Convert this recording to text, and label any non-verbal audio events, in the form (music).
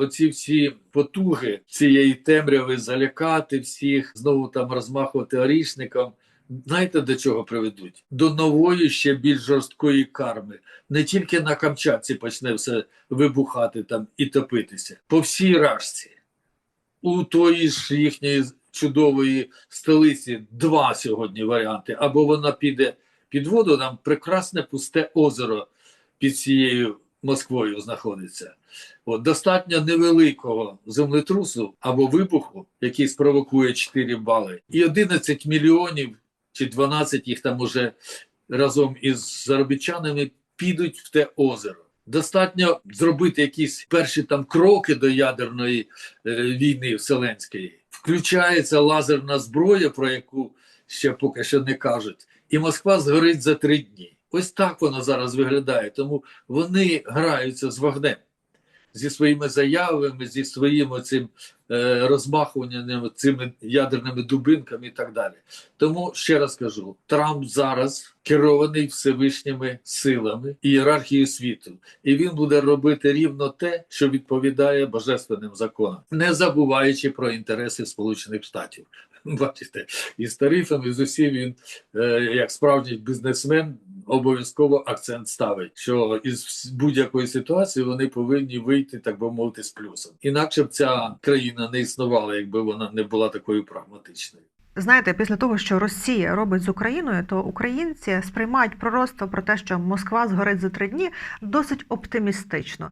оці всі потуги цієї темряви залякати всіх, знову там розмахувати орішником. Знаєте, до чого приведуть? До нової, ще більш жорсткої карми. Не тільки на Камчатці почне все вибухати там і топитися, по всій рашці. У тої ж їхньої чудової столиці два сьогодні варіанти. Або вона піде під воду, там прекрасне пусте озеро під цією Москвою знаходиться. От, достатньо невеликого землетрусу або вибуху, який спровокує 4 бали, і 11 мільйонів чи 12 їх там уже разом із заробітчанами підуть в те озеро. Достатньо зробити якісь перші там кроки до ядерної е, війни вселенської. Включається лазерна зброя, про яку ще поки що не кажуть, і Москва згорить за три дні. Ось так воно зараз виглядає. Тому вони граються з вогнем зі своїми заявами, зі своїм цим е, розмахуванням цими ядерними дубинками і так далі. Тому ще раз кажу: Трамп зараз керований Всевишніми силами і ієрархією світу, і він буде робити рівно те, що відповідає божественним законам, не забуваючи про інтереси Сполучених Штатів. (laughs) Бачите, і з тарифами, і з усім він, е, як справжній бізнесмен, обов'язково акцент ставить, що із будь-якої ситуації вони повинні вийти, так би мовити, з плюсом. Інакше б ця країна не існувала, якби вона не була такою прагматичною. Знаєте, після того, що Росія робить з Україною, то українці сприймають пророцтво про те, що Москва згорить за три дні, досить оптимістично.